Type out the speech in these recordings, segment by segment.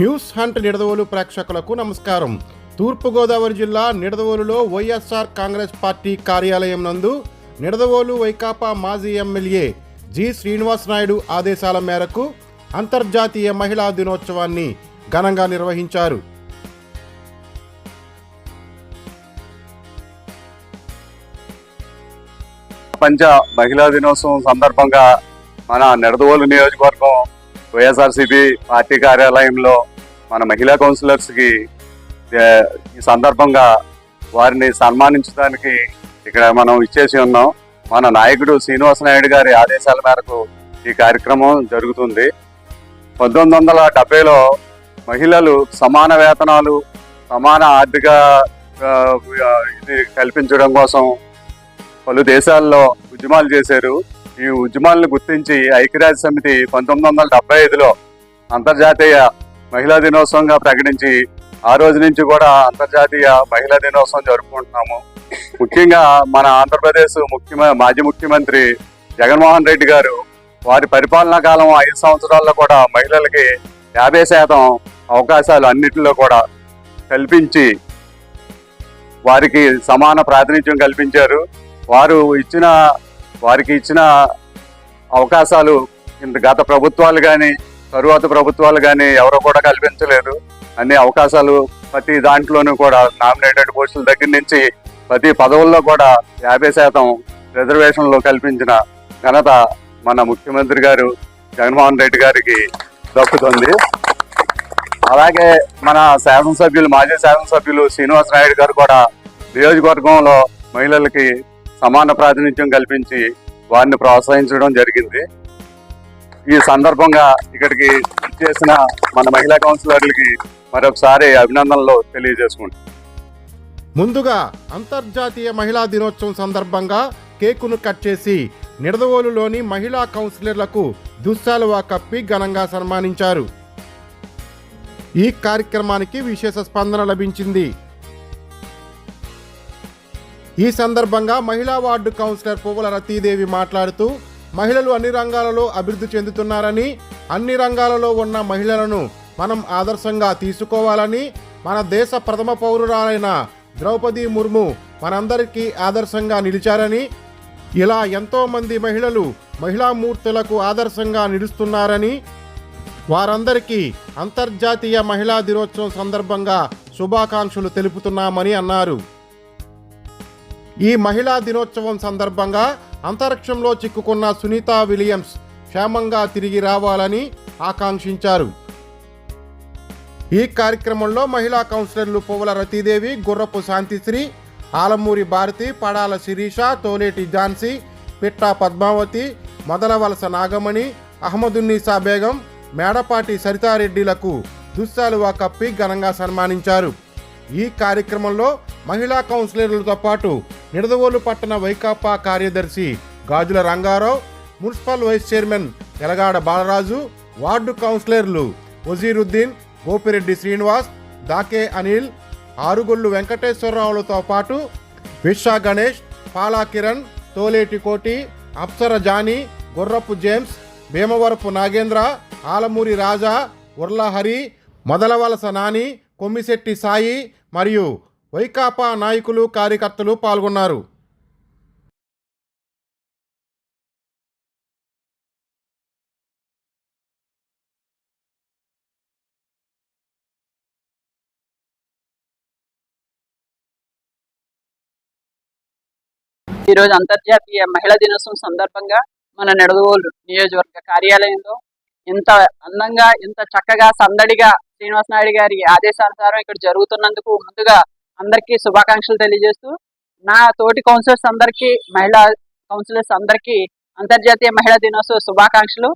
News hunt Nidadavolu ప్రేక్షకులకు నమస్కారం. తూర్పుగోదావరి జిల్లా నిడదవోలులో వైఎస్ఆర్ కాంగ్రెస్ పార్టీ కార్యాలయం నందు నిడదవోలు వైకాపా మాజీ ఎమ్మెల్యే జి శ్రీనివాస్ నాయుడు ఆదేశాల మేరకు అంతర్జాతీయ మహిళా దినోత్సవాన్ని ఘనంగా నిర్వహించారు. ప్రపంచ మహిళా దినోత్సవం సందర్భంగా మన నిడదవోలు నియోజకవర్గం వైఎస్ఆర్సీపీ పార్టీ కార్యాలయంలో మన మహిళా కౌన్సిలర్స్కి ఈ సందర్భంగా వారిని సన్మానించడానికి ఇక్కడ మనం ఇచ్చేసి ఉన్నాం. మన నాయకుడు శ్రీనివాస నాయుడు గారి ఆదేశాల మేరకు ఈ కార్యక్రమం జరుగుతుంది. పంతొమ్మిది వందల డెబ్బైలో మహిళలు సమాన వేతనాలు సమాన ఆర్థిక ఇది కల్పించడం కోసం పలు దేశాల్లో ఉద్యమాలు చేశారు. ఈ ఉద్యమాలను గుర్తించి ఐక్యరాజ్య సమితి పంతొమ్మిది వందల డెబ్బై ఐదులో అంతర్జాతీయ మహిళా దినోత్సవంగా ప్రకటించి ఆ రోజు నుంచి కూడా అంతర్జాతీయ మహిళా దినోత్సవం జరుపుకుంటున్నాము. ముఖ్యంగా మన ఆంధ్రప్రదేశ్ ముఖ్యమ మాజీ ముఖ్యమంత్రి జగన్మోహన్ రెడ్డి గారు వారి పరిపాలనా కాలం ఐదు సంవత్సరాల్లో కూడా మహిళలకి యాభై శాతం అవకాశాలు అన్నిటిలో కూడా కల్పించి వారికి సమాన ప్రాతినిధ్యం కల్పించారు. వారు ఇచ్చిన వారికి ఇచ్చిన అవకాశాలు ఇంత గత ప్రభుత్వాలు కానీ తరువాత ప్రభుత్వాలు కానీ ఎవరు కూడా కల్పించలేదు. అన్ని అవకాశాలు ప్రతి దాంట్లోనూ కూడా నామినేటెడ్ పోస్టుల దగ్గర నుంచి ప్రతి పదవుల్లో కూడా యాభై శాతం రిజర్వేషన్లు కల్పించిన ఘనత మన ముఖ్యమంత్రి గారు జగన్మోహన్ రెడ్డి గారికి దక్కుతుంది. అలాగే మన శాసనసభ్యులు మాజీ శాసనసభ్యులు శ్రీనివాస నాయుడు గారు కూడా నియోజకవర్గంలో మహిళలకి సమాన ప్రాతినిధ్యం కల్పించి వారిని ప్రోత్సహించడం జరిగింది. ఈ సందర్భంగా ఇక్కడికి చేసిన మన మహిళా కౌన్సిలర్లకి మరొకసారి అభినందనలు తెలియజేసుకుంటాం ముందుగా అంతర్జాతీయ మహిళా దినోత్సవం సందర్భంగా కేకును కట్ చేసి నిడదవోలులోని మహిళా కౌన్సిలర్లకు దుస్సాలువా కప్పి ఘనంగా సన్మానించారు. ఈ కార్యక్రమానికి విశేష స్పందన లభించింది. ఈ సందర్భంగా మహిళా వార్డు కౌన్సిలర్ పువ్వుల రతీదేవి మాట్లాడుతూ మహిళలు అన్ని రంగాలలో అభివృద్ధి చెందుతున్నారని అన్ని రంగాలలో ఉన్న మహిళలను మనం ఆదర్శంగా తీసుకోవాలని మన దేశ ప్రథమ పౌరురాలైన ద్రౌపది ముర్ము మనందరికీ ఆదర్శంగా నిలిచారని ఇలా ఎంతోమంది మహిళలు మహిళా మూర్తులకు ఆదర్శంగా నిలుస్తున్నారని వారందరికీ అంతర్జాతీయ మహిళా దినోత్సవం సందర్భంగా శుభాకాంక్షలు తెలుపుతున్నామని అన్నారు. ఈ మహిళా దినోత్సవం సందర్భంగా అంతరిక్షంలో చిక్కుకున్న సునీత విలియమ్స్ క్షేమంగా తిరిగి రావాలని ఆకాంక్షించారు. ఈ కార్యక్రమంలో మహిళా కౌన్సిలర్లు పువ్వుల రతీదేవి గుర్రపు శాంతిశ్రీ ఆలమూరి భారతి పడాల శిరీష తోలేటి ఝాన్సీ పిట్టా పద్మావతి మొదలవలస నాగమణి అహ్మదున్నీసా బేగం మేడపాటి సరితారెడ్డిలకు దుస్సాలువా కప్పి ఘనంగా సన్మానించారు. ఈ కార్యక్రమంలో మహిళా కౌన్సిలర్లతో పాటు నిడదవోలు పట్టణ వైకాపా కార్యదర్శి Gajula Rangarao municipal vice chairman Elagada Balaraju ward కౌన్సిలర్లు వజీరుద్దీన్ గోపిరెడ్డి శ్రీనివాస్ దాకే అనిల్ ఆరుగుళ్ళు వెంకటేశ్వరరావులతో పాటు విశ్వా గణేష్ పాలా కిరణ్ తోలేటి కోటి అప్సర జానీ గుర్రపు జేమ్స్ భీమవరపు నాగేంద్ర ఆలమూరి రాజా ఉర్లహరి మొదలవలస నాని కొమ్మిశెట్టి సాయి మరియు వైకాపా నాయకులు కార్యకర్తలు పాల్గొన్నారు. ఈ రోజు అంతర్జాతీయ మహిళా దినోత్సవం సందర్భంగా మన నెడదవోలు నియోజకవర్గ కార్యాలయంలో ఇంత అందంగా ఇంత చక్కగా సందడిగా శ్రీనివాస నాయుడు గారి ఆదేశానుసారం ఇక్కడ జరుగుతున్నందుకు ముందుగా అందరికీ శుభాకాంక్షలు తెలియజేస్తూ నా తోటి కౌన్సిలర్స్ అందరికీ మహిళా కౌన్సిలర్స్ అందరికీ అంతర్జాతీయ మహిళా దినోత్సవ శుభాకాంక్షలు.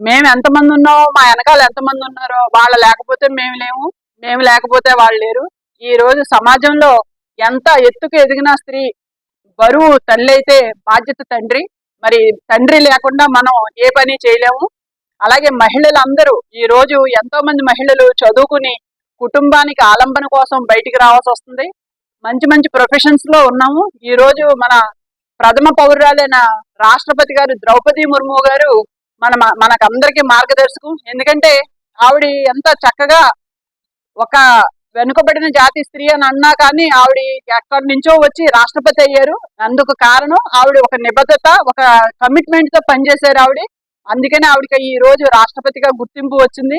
మేము ఎంతమంది ఉన్నామో మా వెనకాల ఎంతమంది ఉన్నారో వాళ్ళు లేకపోతే మేము లేము మేము లేకపోతే వాళ్ళు లేరు. ఈ రోజు సమాజంలో ఎంత ఎత్తుకు ఎదిగిన స్త్రీ బరువు తల్లి అయితే బాధ్యత తండ్రి. మరి తండ్రి లేకుండా మనం ఏ పని చేయలేము. అలాగే మహిళలందరూ ఈ రోజు ఎంతో మంది మహిళలు చదువుకుని కుటుంబానికి ఆలంబన కోసం బయటికి రావాల్సి వస్తుంది. మంచి మంచి ప్రొఫెషన్స్లో ఉన్నాము. ఈ రోజు మన ప్రథమ పౌరురాలైన రాష్ట్రపతి గారు ద్రౌపది ముర్ము గారు మన మనకందరికి మార్గదర్శకం ఎందుకంటే ఆవిడ ఎంత చక్కగా ఒక వెనుకబడిన జాతి స్త్రీ అని అన్నా కానీ ఆవిడ ఎక్కడి నుంచో వచ్చి రాష్ట్రపతి అయ్యారు. అందుకు కారణం ఆవిడ ఒక నిబద్ధత ఒక కమిట్మెంట్తో పనిచేశారు ఆవిడ. అందుకనే ఆవిడకి ఈ రోజు రాష్ట్రపతిగా గుర్తింపు వచ్చింది.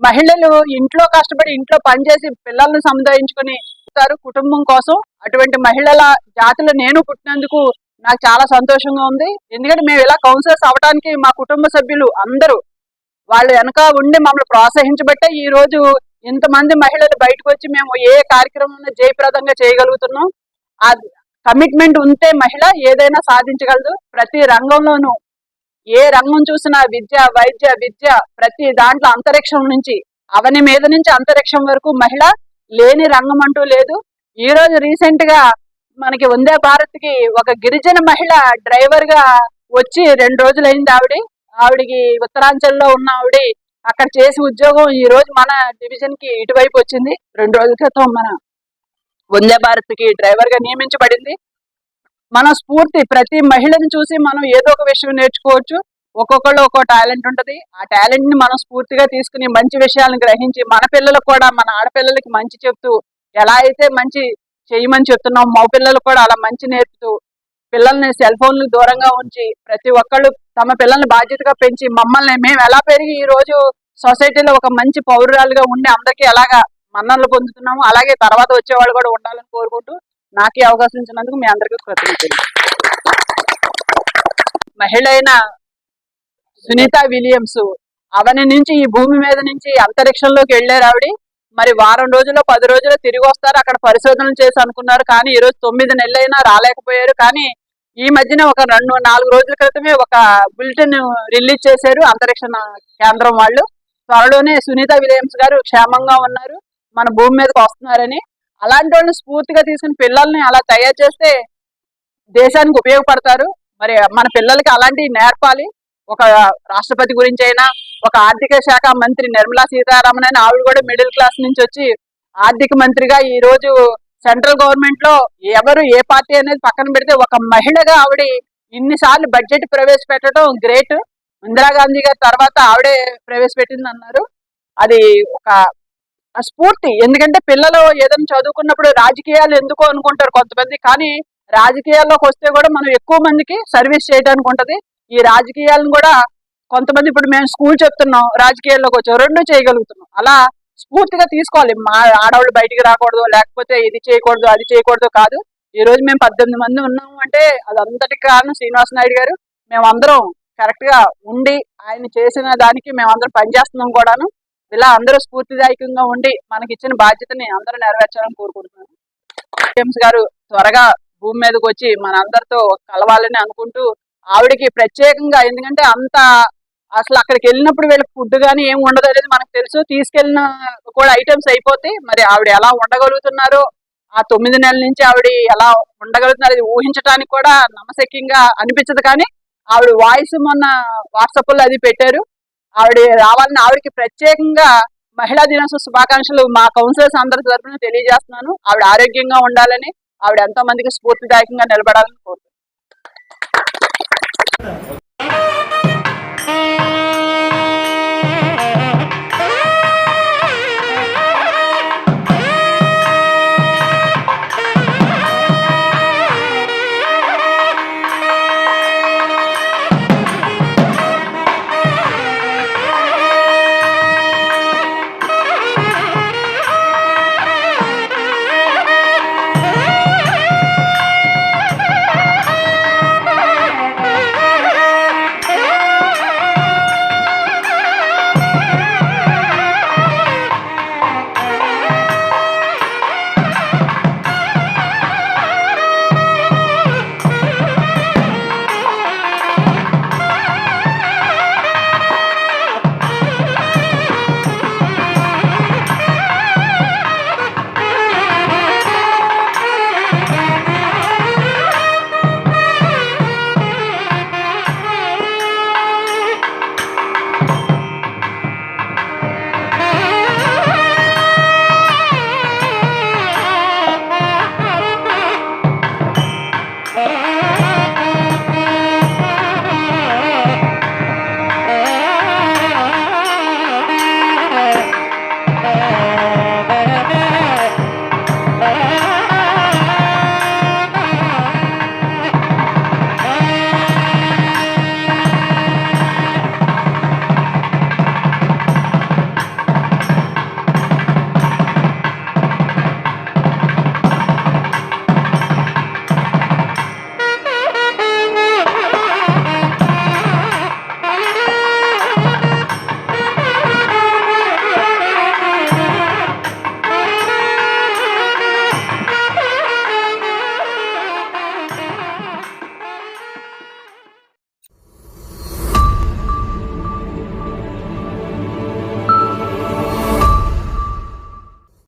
మహిళలు ఇంట్లో కష్టపడి ఇంట్లో పనిచేసి పిల్లల్ని సముదాయించుకుని ఉంటారు కుటుంబం కోసం. అటువంటి మహిళల జాతిలో నేను పుట్టినందుకు నాకు చాలా సంతోషంగా ఉంది. ఎందుకంటే మేము ఇలా కౌన్సిలర్స్ అవడానికి మా కుటుంబ సభ్యులు అందరూ వాళ్ళు వెనక ఉండి మమ్మల్ని ప్రోత్సహించబట్టే ఈ రోజు ఇంతమంది మహిళలు బయటకు వచ్చి మేము ఏ కార్యక్రమం జయప్రదంగా చేయగలుగుతున్నాం. ఆ కమిట్మెంట్ ఉంటే మహిళ ఏదైనా సాధించగలదు. ప్రతి రంగంలోనూ ఏ రంగం చూసినా విద్య వైద్య విద్య ప్రతి దాంట్లో అంతరిక్షం నుంచి అవని మీద నుంచి అంతరిక్షం వరకు మహిళ లేని రంగం అంటూ లేదు. ఈ రోజు రీసెంట్గా మనకి వందే భారత్కి ఒక గిరిజన మహిళ డ్రైవర్గా వచ్చి రెండు రోజులు అయింది ఆవిడ. ఆవిడికి ఉత్తరాంచల్లో ఉన్న ఆవిడ అక్కడ చేసి ఉద్యోగం ఈ రోజు మన డివిజన్కి ఇటువైపు వచ్చింది. రెండు రోజుల క్రితం మన వందే భారత్కి డ్రైవర్గా నియమించబడింది. మన స్ఫూర్తి ప్రతి మహిళను చూసి మనం ఏదో ఒక విషయం నేర్చుకోవచ్చు. ఒక్కొక్కళ్ళు ఒక్కో టాలెంట్ ఉంటుంది. ఆ టాలెంట్ని మనం స్ఫూర్తిగా తీసుకుని మంచి విషయాలను గ్రహించి మన పిల్లలకు కూడా మన ఆడపిల్లలకి మంచి చెప్తూ ఎలా అయితే మంచి చేయమని చెప్తున్నాం మా పిల్లలు కూడా అలా మంచి నేర్పుతూ పిల్లల్ని సెల్ ఫోన్లు దూరంగా ఉంచి ప్రతి ఒక్కళ్ళు తమ పిల్లల్ని బాధ్యతగా పెంచి మమ్మల్ని మేము ఎలా పెరిగి ఈ రోజు సొసైటీలో ఒక మంచి పౌరురాలుగా ఉండి అందరికీ ఎలాగా మన్ననలు పొందుతున్నాము అలాగే తర్వాత వచ్చేవాళ్ళు కూడా ఉండాలని కోరుకుంటూ నాకు ఈ అవకాశం ఇచ్చినందుకు మీ అందరికీ కృతజ్ఞతలు. మహిళ అయిన సునీత విలియమ్స్ అవని నుంచి ఈ భూమి మీద నుంచి అంతరిక్షంలోకి వెళ్ళారు ఆవిడ. మరి వారం రోజుల్లో పది రోజుల్లో తిరిగి వస్తారు. అక్కడ పరిశోధనలు చేసి అనుకున్నారు. కానీ ఈ రోజు తొమ్మిది నెలలైనా రాలేకపోయారు. కానీ ఈ మధ్యన ఒక రెండు నాలుగు రోజుల క్రితమే ఒక బులెటిన్ రిలీజ్ చేశారు అంతరిక్ష కేంద్రం వాళ్ళు. త్వరలోనే సునీత విలియమ్స్ గారు క్షేమంగా ఉన్నారు. మన భూమి మీదకి వస్తున్నారని. అలాంటి వాళ్ళని స్ఫూర్తిగా తీసుకుని పిల్లల్ని అలా తయారు చేస్తే దేశానికి ఉపయోగపడతారు. మరి మన పిల్లలకి అలాంటివి నేర్పాలి. ఒక రాష్ట్రపతి గురించి అయినా ఒక ఆర్థిక శాఖ మంత్రి నిర్మలా సీతారామన్ అయినా ఆవిడ కూడా మిడిల్ క్లాస్ నుంచి వచ్చి ఆర్థిక మంత్రిగా ఈ రోజు సెంట్రల్ గవర్నమెంట్లో ఎవరు ఏ పార్టీ అనేది పక్కన పెడితే ఒక మహిళగా ఆవిడ ఇన్నిసార్లు బడ్జెట్ ప్రవేశపెట్టడం గ్రేట్. ఇందిరాగాంధీ గారి తర్వాత ఆవిడే ప్రవేశపెట్టింది అన్నారు అది ఒక స్ఫూర్తి. ఎందుకంటే పిల్లలు ఏదైనా చదువుకున్నప్పుడు రాజకీయాలు ఎందుకు అనుకుంటారు కొంతమంది. కానీ రాజకీయాల్లోకి వస్తే కూడా మనం ఎక్కువ మందికి సర్వీస్ చేయడానికి ఉంటది. ఈ రాజకీయాలను కూడా కొంతమంది ఇప్పుడు మేము స్కూల్ చెప్తున్నాం రాజకీయాల్లోకి వచ్చాం రెండు చేయగలుగుతున్నాం. అలా స్ఫూర్తిగా తీసుకోవాలి. మా ఆడవాళ్ళు బయటికి రాకూడదు లేకపోతే ఇది చేయకూడదు అది చేయకూడదు కాదు. ఈ రోజు మేము పద్దెనిమిది మంది ఉన్నాము అంటే అదంతటి కారణం శ్రీనివాస నాయుడు గారు. మేమందరం కరెక్ట్గా ఉండి ఆయన చేసిన దానికి మేమందరం పనిచేస్తున్నాం కూడాను. ఇలా అందరూ స్ఫూర్తిదాయకంగా ఉండి మనకి ఇచ్చిన బాధ్యతని అందరూ నెరవేర్చాలని కోరుకుంటున్నాను. జేమ్స్ గారు త్వరగా భూమి మీదకి వచ్చి మన అందరితో కలవాలని అనుకుంటూ ఆవిడకి ప్రత్యేకంగా ఎందుకంటే అంత అసలు అక్కడికి వెళ్ళినప్పుడు వీళ్ళకి ఫుడ్ కానీ ఏం ఉండదు అనేది మనకు తెలుసు. తీసుకెళ్ళిన కూడా ఐటమ్స్ అయిపోతాయి. మరి ఆవిడ ఎలా ఉండగలుగుతున్నారో ఆ తొమ్మిది నెలల నుంచి ఆవిడ ఎలా ఉండగలుగుతున్నారు ఇది ఊహించడానికి కూడా నమ్మశక్యంగా అనిపించదు కానీ ఆవిడ వాయిస్ మొన్న వాట్సాప్లో అది పెట్టారు. ఆవిడ రావాలని ఆవిడకి ప్రత్యేకంగా మహిళా దినోత్సవ శుభాకాంక్షలు మా కౌన్సిలర్స్ అందరి తరఫున తెలియజేస్తున్నాను. ఆవిడ ఆరోగ్యంగా ఉండాలని ఆవిడ ఎంతో మందికి స్ఫూర్తిదాయకంగా నిలబడాలని కోరుతున్నాను.